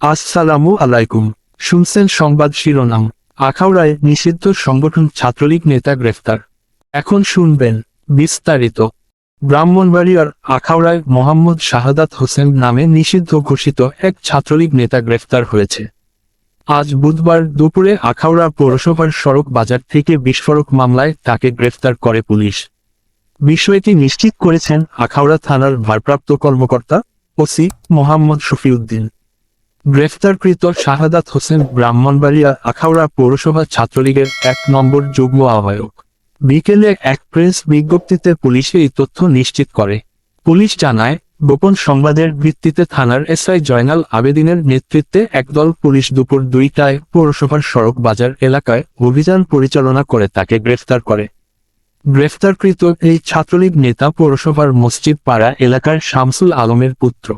আসসালামু আলাইকুম। শুনছেন সংবাদ শিরোনাম। আখাউড়ায় নিষিদ্ধ সংগঠন ছাত্রলীগ নেতা গ্রেফতার। এখন শুনবেন বিস্তারিত। ব্রাহ্মণবাড়িয়ার আখাউড়ায় মোহাম্মদ শাহাদাত হোসেন নামে নিষিদ্ধ ঘোষিত এক ছাত্রলীগ নেতা গ্রেফতার হয়েছে। আজ বুধবার দুপুরে আখাউড়া পৌরসভার সড়ক বাজার থেকে বিস্ফোরক মামলায় তাকে গ্রেফতার করে পুলিশ। বিষয়টি নিশ্চিত করেছেন আখাউড়া থানার ভারপ্রাপ্ত কর্মকর্তা ওসি মোহাম্মদ শফিউদ্দিন। গ্রেফতারকৃত শাহাদাত হোসেন ব্রাহ্মণবাড়িয়া আখাউড়া পৌরসভা ছাত্রলীগের এক নম্বর যুগ্ম আহ্বায়ক। বিকেলে এক প্রেস বিজ্ঞপ্তিতে পুলিশ এই তথ্য নিশ্চিত করে। পুলিশ জানায়, গোপন সংবাদের ভিত্তিতে থানার এসআই জয়নাল আবেদিনের নেতৃত্বে একদল পুলিশ দুপুর দুইটায় পৌরসভার সড়ক বাজার এলাকায় অভিযান পরিচালনা করে তাকে গ্রেফতার করে। গ্রেফতারকৃত এই ছাত্রলীগ নেতা পৌরসভার মসজিদ পাড়া এলাকার শামসুল আলমের পুত্র।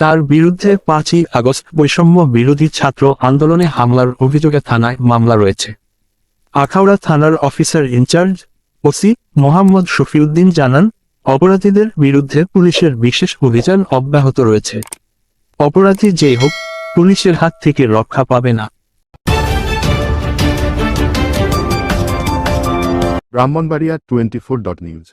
তার বিরুদ্ধে পাঁচই আগস্ট বৈষম্য বিরোধী ছাত্র আন্দোলনে হামলার অভিযোগে থানায় মামলা রয়েছে। আখাউড়া থানার officer in charge OC Mohammad Shafiuddin জানান, অপরাধীদের বিরুদ্ধে পুলিশের বিশেষ অভিযান অব্যাহত রয়েছে। অপরাধী যেই হোক, পুলিশের হাত থেকে রক্ষা পাবে না। Brahmanbaria twenty four dot news.